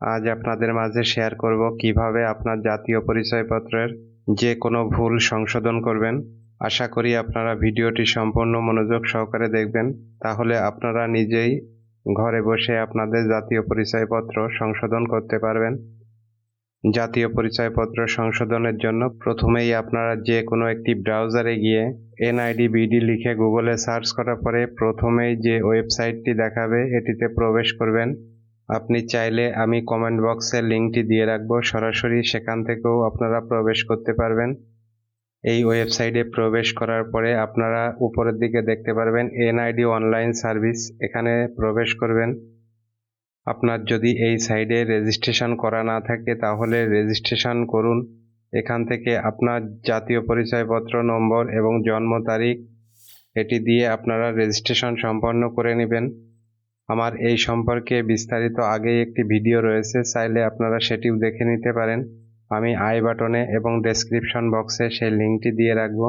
আজ আপনাদের মাঝে শেয়ার করব কীভাবে আপনার জাতীয় পরিচয়পত্রের যে কোনো ভুল সংশোধন করবেন। আশা করি আপনারা ভিডিওটি সম্পূর্ণ মনোযোগ সহকারে দেখবেন। তাহলে আপনারা নিজেই ঘরে বসে আপনাদের জাতীয় পরিচয়পত্র সংশোধন করতে পারবেন। জাতীয় পরিচয়পত্র সংশোধনের জন্য প্রথমেই আপনারা যে কোনো একটি ব্রাউজারে গিয়ে এনআইডি বিডি লিখে গুগলে সার্চ করার পরে প্রথমেই যে ওয়েবসাইটটি দেখাবে, এটিতে প্রবেশ করবেন। আপনি চাইলে আমি কমেন্ট বক্সে লিঙ্কটি দিয়ে রাখব। সরাসরি সেখান থেকেও আপনারা প্রবেশ করতে পারবেন। এই ওয়েবসাইটে প্রবেশ করার পরে আপনারা উপরের দিকে দেখতে পারবেন এনআইডি অনলাইন সার্ভিস। এখানে প্রবেশ করবেন। আপনার যদি এই সাইডে রেজিস্ট্রেশন করা না থাকে তাহলে রেজিস্ট্রেশন করুন। এখান থেকে আপনার জাতীয় পরিচয়পত্র, নম্বর এবং জন্ম তারিখ, এটি দিয়ে আপনারা রেজিস্ট্রেশন সম্পন্ন করে নেবেন। আমার এই সম্পর্কে বিস্তারিত আগেই একটি ভিডিও রয়েছে, চাইলে আপনারা সেটিও দেখে নিতে পারেন। আমি আই বাটনে এবং ডেসক্রিপশন বক্সে সেই লিঙ্কটি দিয়ে রাখব,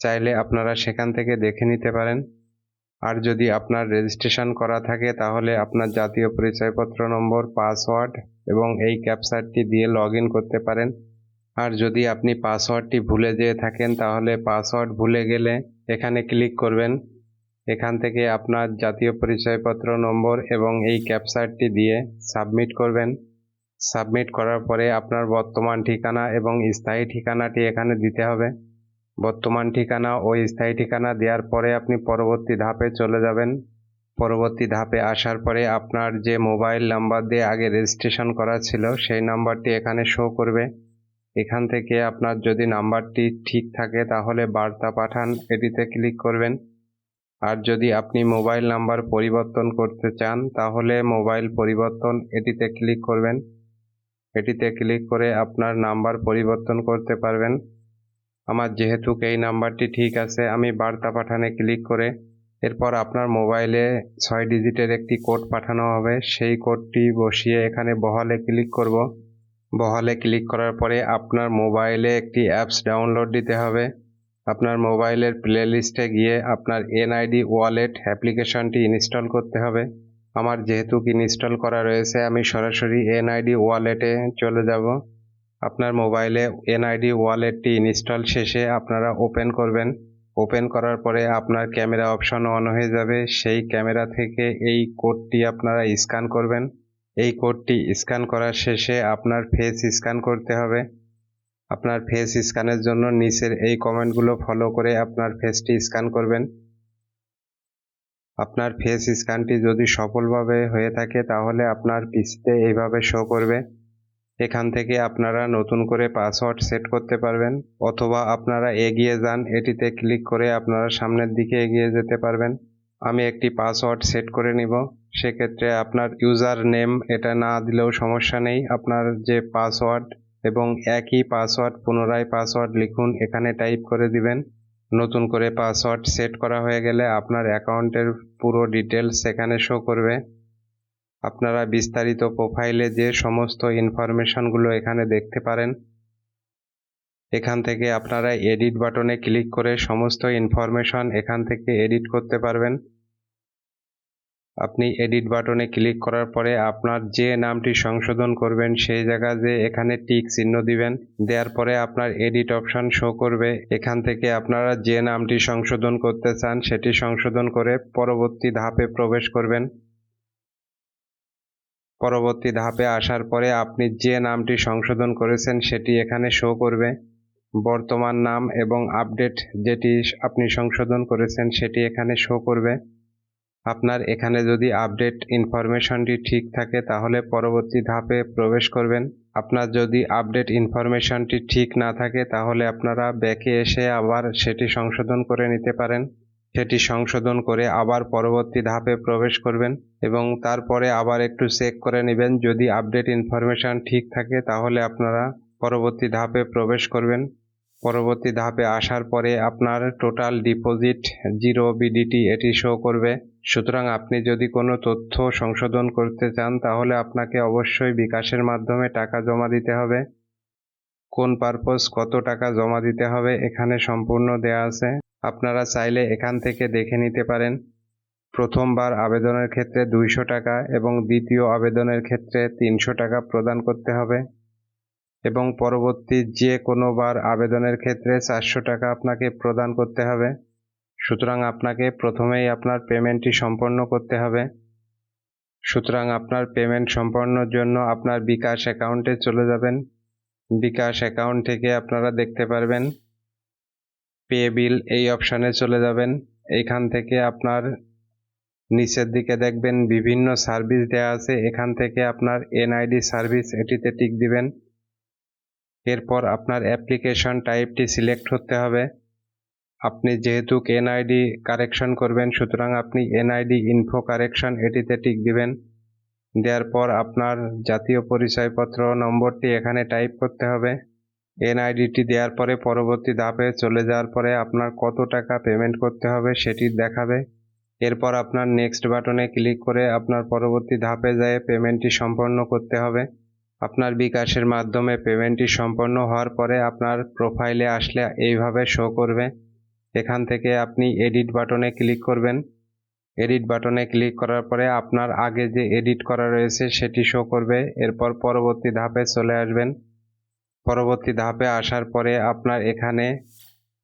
চাইলে আপনারা সেখান থেকে দেখে নিতে পারেন। আর যদি আপনার রেজিস্ট্রেশন করা থাকে, তাহলে আপনার জাতীয় পরিচয়পত্র নম্বর, পাসওয়ার্ড এবং এই ক্যাপচারটি দিয়ে লগ করতে পারেন। আর যদি আপনি পাসওয়ার্ডটি ভুলে যেয়ে থাকেন, তাহলে পাসওয়ার্ড ভুলে গেলে এখানে ক্লিক করবেন। এখান থেকে আপনার জাতীয় পরিচয়পত্র নম্বর এবং এই ক্যাপচারটি দিয়ে সাবমিট করবেন। সাবমিট করার পরে আপনার বর্তমান ঠিকানা এবং স্থায়ী ঠিকানাটি এখানে দিতে হবে। বর্তমান ঠিকানা ও স্থায়ী ঠিকানা দেওয়ার পরে আপনি পরবর্তী ধাপে চলে যাবেন। পরবর্তী ধাপে আসার পরে আপনার যে মোবাইল নাম্বার দিয়ে আগে রেজিস্ট্রেশন করা ছিল, সেই নাম্বারটি এখানে শো করবে। এখান থেকে আপনার যদি নাম্বারটি ঠিক থাকে, তাহলে বার্তা পাঠান, এটিতে ক্লিক করবেন। আর যদি আপনি মোবাইল নাম্বার পরিবর্তন করতে চান, তাহলে মোবাইল পরিবর্তন এটিতে ক্লিক করবেন। এটিতে ক্লিক করে আপনার নাম্বার পরিবর্তন করতে পারবেন। আমার যেহেতু এই নাম্বারটি ঠিক আছে, আমি বার্তা পাঠানে ক্লিক করে এরপর আপনার মোবাইলে ছয় ডিজিটের একটি কোড পাঠানো হবে। সেই কোডটি বসিয়ে এখানে বহালে ক্লিক করব। বহালে ক্লিক করার পরে আপনার মোবাইলে একটি অ্যাপস ডাউনলোড দিতে হবে। আপনার মোবাইলের প্লে লিস্টে গিয়ে আপনার এনআইডি, ওয়ালেট, অ্যাপ্লিকেশনটি ইনস্টল করতে হবে। আমার যেহেতু ইনস্টল করা রয়েছে, আমি সরাসরি এনআইডি, ওয়ালেটে চলে যাব। আপনার মোবাইলে এনআইডি, ওয়ালেটটি ইনস্টল শেষে আপনারা ওপেন করবেন। ওপেন করার পরে আপনার ক্যামেরা অপশন অন হয়ে যাবে। সেই ক্যামেরা থেকে এই কোডটি আপনারা স্ক্যান করবেন। এই কোডটি স্ক্যান করার শেষে আপনার ফেস স্ক্যান করতে হবে। আপনার ফেস স্ক্যানের জন্য নিচের এই কমেন্টগুলো ফলো করে আপনার ফেসটি স্ক্যান করবেন। আপনার ফেস স্ক্যানটি যদি সফলভাবে হয়ে থাকে তাহলে আপনার পিসিতে এইভাবে শো করবে। এখান থেকে আপনারা নতুন করে পাসওয়ার্ড সেট করতে পারবেন অথবা আপনারা এগিয়ে যান, এটিতে ক্লিক করে আপনারা সামনের দিকে এগিয়ে যেতে পারবেন। আমি একটি পাসওয়ার্ড সেট করে নিব, সেক্ষেত্রে আপনার ইউজার নেম এটা না দিলেও সমস্যা নেই। আপনার যে পাসওয়ার্ড এবং একই পাসওয়ার্ড পুনরায় পাসওয়ার্ড লিখুন, এখানে টাইপ করে দিবেন। নতুন করে পাসওয়ার্ড সেট করা হয়ে গেলে আপনার অ্যাকাউন্টের পুরো ডিটেলস সেখানে শো করবে। আপনারা বিস্তারিত প্রোফাইলে যে সমস্ত ইনফরমেশনগুলো এখানে দেখতে পারেন, এখান থেকে আপনারা এডিট বাটনে ক্লিক করে সমস্ত ইনফরমেশন এখান থেকে এডিট করতে পারবেন। আপনি এডিট বাটনে ক্লিক করার পরে আপনার যে নামটি সংশোধন করবেন সেই জায়গা যে এখানে টিক চিহ্ন দিবেন, দেওয়ার পরে আপনার এডিট অপশন শো করবে। এখান থেকে আপনারা যে নামটি সংশোধন করতে চান সেটি সংশোধন করে পরবর্তী ধাপে প্রবেশ করবেন। পরবর্তী ধাপে আসার পরে আপনি যে নামটি সংশোধন করেছেন সেটি এখানে শো করবে। বর্তমান নাম এবং আপডেট যেটি আপনি সংশোধন করেছেন সেটি এখানে শো করবে। আপনার এখানে যদি আপডেট ইনফরমেশনটি ঠিক থাকে, তাহলে পরবর্তী ধাপে প্রবেশ করবেন। আপনার যদি আপডেট ইনফরমেশনটি ঠিক না থাকে, তাহলে আপনারা ব্যাকে এসে আবার সেটি সংশোধন করে নিতে পারেন। সেটি সংশোধন করে আবার পরবর্তী ধাপে প্রবেশ করবেন এবং তারপরে আবার একটু চেক করে নেবেন। যদি আপডেট ইনফরমেশন ঠিক থাকে, তাহলে আপনারা পরবর্তী ধাপে প্রবেশ করবেন। পরবর্তী ধাপে আসার পরে আপনার টোটাল ডিপোজিট জিরো বিডিটি এটি শো করবে। সুতরাং আপনি যদি কোনো তথ্য সংশোধন করতে চান, তাহলে আপনাকে অবশ্যই বিকাশের মাধ্যমে টাকা জমা দিতে হবে। কোন পারপোজ কত টাকা জমা দিতে হবে এখানে সম্পূর্ণ দেয়া আছে। আপনারা চাইলে এখান থেকে দেখে নিতে পারেন। প্রথমবার আবেদনের ক্ষেত্রে দুইশো টাকা এবং দ্বিতীয় আবেদনের ক্ষেত্রে তিনশো টাকা প্রদান করতে হবে। এবং পরবর্তী যে কোনো বার আবেদনের ক্ষেত্রে চারশো টাকা আপনাকে প্রদান করতে হবে। সুতরাং আপনাকে প্রথমেই আপনার পেমেন্টটি সম্পন্ন করতে হবে। সুতরাং আপনার পেমেন্ট সম্পন্নর জন্য আপনার বিকাশ অ্যাকাউন্টে চলে যাবেন। বিকাশ অ্যাকাউন্ট থেকে আপনারা দেখতে পারবেন, পে বিল এই অপশানে চলে যাবেন। এইখান থেকে আপনার নিচের দিকে দেখবেন বিভিন্ন সার্ভিস দেওয়া আছে। এখান থেকে আপনার এনআইডি সার্ভিস এটিতে টিক দিবেন। এরপর আপনার অ্যাপ্লিকেশন টাইপটি সিলেক্ট করতে হবে। আপনি যেহেতু এনআইডি কারেকশন করবেন, সুতরাং আপনি এনআইডি ইনফো কারেকশন এটিতে টিক দিবেন। দেওয়ার পর আপনার জাতীয় পরিচয়পত্র নম্বরটি এখানে টাইপ করতে হবে। এনআইডিটি দেওয়ার পরে পরবর্তী ধাপে চলে যাওয়ার পরে আপনার কত টাকা পেমেন্ট করতে হবে সেটি দেখাবে। এরপর আপনার নেক্সট বাটনে ক্লিক করে আপনার পরবর্তী ধাপে যেয়ে পেমেন্টটি সম্পন্ন করতে হবে। আপনার বিকাশের মাধ্যমে পেমেন্টটি সম্পন্ন হওয়ার পরে আপনার প্রোফাইলে আসলে এইভাবে শো করবে। এখান থেকে আপনি এডিট বাটনে ক্লিক করবেন। এডিট বাটনে ক্লিক করার পরে আপনার আগে যে এডিট করা রয়েছে সেটি শো করবে। এরপর পরবর্তী ধাপে চলে আসবেন। পরবর্তী ধাপে আসার পরে আপনার এখানে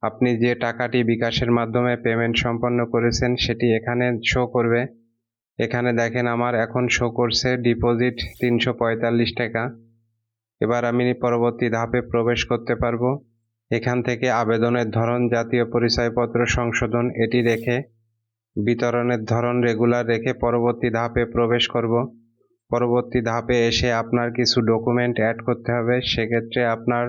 আপনি যে টাকাটি বিকাশের মাধ্যমে পেমেন্ট সম্পন্ন করেছেন সেটি এখানে শো করবে। এখানে দেখেন আমার এখন শো করছে ডিপোজিট তিনশো পঁয়তাল্লিশ টাকা। এবার আমি পরবর্তী ধাপে প্রবেশ করতে পারব। এখান থেকে আবেদনের ধরন, জাতীয় পরিচয়পত্র, সংশোধন, এটি রেখে বিতরণের ধরন রেগুলার রেখে পরবর্তী ধাপে প্রবেশ করব। পরবর্তী ধাপে এসে আপনার কিছু ডকুমেন্ট অ্যাড করতে হবে। সেক্ষেত্রে আপনার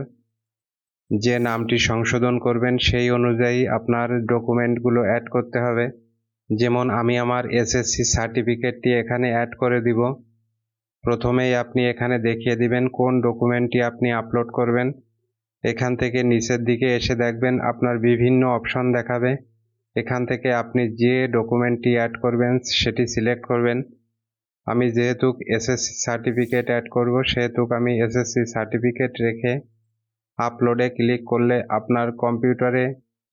যে নামটি সংশোধন করবেন, সেই অনুযায়ী আপনার ডকুমেন্টগুলো অ্যাড করতে হবে। যেমন আমি আমার এসএসসি সার্টিফিকেটটি এখানে অ্যাড করে দিব। প্রথমেই আপনি এখানে দেখিয়ে দিবেন কোন ডকুমেন্টটি আপনি আপলোড করবেন। এখান থেকে নিচের দিকে এসে দেখবেন আপনার বিভিন্ন অপশন দেখাবে। এখান থেকে আপনি যে ডকুমেন্টটি অ্যাড করবেন সেটি সিলেক্ট করবেন। আমি যেহেতু এসএসসি সার্টিফিকেট অ্যাড করব, সেহেতু আমি এসএসসি সার্টিফিকেট রেখে আপলোডে ক্লিক করলে আপনার কম্পিউটারে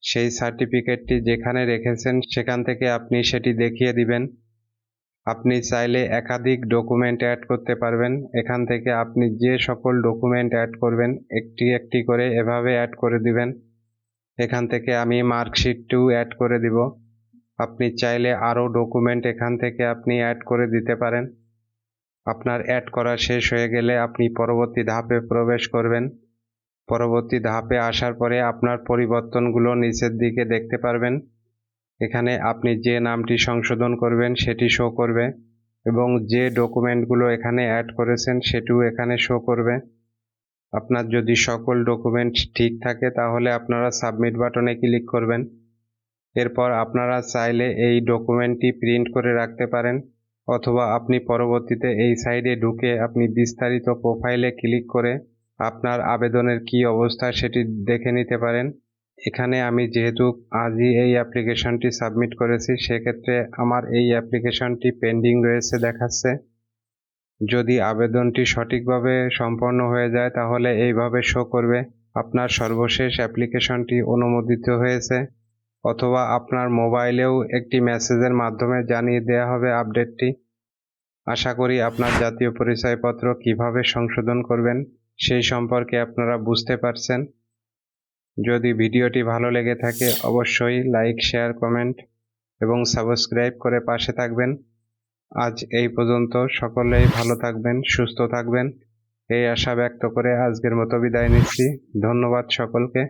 সেই সার্টিফিকেটটি যেখানে রেখেছেন, সেখান থেকে আপনি সেটি দেখিয়ে দিবেন। আপনি চাইলে একাধিক ডকুমেন্ট অ্যাড করতে পারবেন। এখান থেকে আপনি যে সকল ডকুমেন্ট অ্যাড করবেন, একটি একটি করে এভাবে অ্যাড করে দিবেন। এখান থেকে আমি মার্কশিটটিও অ্যাড করে দিব। আপনি চাইলে আরও ডকুমেন্ট এখান থেকে আপনি অ্যাড করে দিতে পারেন। আপনার অ্যাড করা শেষ হয়ে গেলে আপনি পরবর্তী ধাপে প্রবেশ করবেন। পরবর্তী ধাপে আসার পরে আপনার পরিবর্তনগুলো নিচের দিকে দেখতে পারবেন। এখানে আপনি যে নামটি সংশোধন করবেন সেটি শো করবে এবং যে ডকুমেন্টগুলো এখানে অ্যাড করেছেন সেটিও এখানে শো করবে। আপনার যদি সকল ডকুমেন্ট ঠিক থাকে তাহলে আপনারা সাবমিট বাটনে ক্লিক করবেন। এরপর আপনারা চাইলে এই ডকুমেন্টটি প্রিন্ট করে রাখতে পারেন অথবা আপনি পরবর্তীতে এই সাইডে ঢুকে আপনি বিস্তারিত প্রোফাইলে ক্লিক করে আপনার আবেদনের কি অবস্থা সেটি দেখে নিতে পারেন। এখানে আমি যেহেতু আজই এই অ্যাপ্লিকেশনটি সাবমিট করেছি, সেক্ষেত্রে আমার এই অ্যাপ্লিকেশনটি পেন্ডিং রয়েছে, দেখাচ্ছে। যদি আবেদনটি সঠিকভাবে সম্পন্ন হয়ে যায়, তাহলে এইভাবে শো করবে, আপনার সর্বশেষ অ্যাপ্লিকেশনটি অনুমোদিত হয়েছে, অথবা আপনার মোবাইলেও একটি মেসেজের মাধ্যমে জানিয়ে দেওয়া হবে আপডেটটি। আশা করি আপনার জাতীয় পরিচয়পত্র কীভাবে সংশোধন করবেন সেই সম্পর্কে আপনারা বুঝতে পারছেন। যদি ভিডিওটি ভালো লেগে থাকে, অবশ্যই লাইক, শেয়ার, কমেন্ট এবং সাবস্ক্রাইব করে পাশে থাকবেন। আজ এই পর্যন্ত সকলেই ভালো থাকবেন, সুস্থ থাকবেন। এই আশা ব্যক্ত করে আজকের মতো বিদায় নিচ্ছি। ধন্যবাদ সকলকে।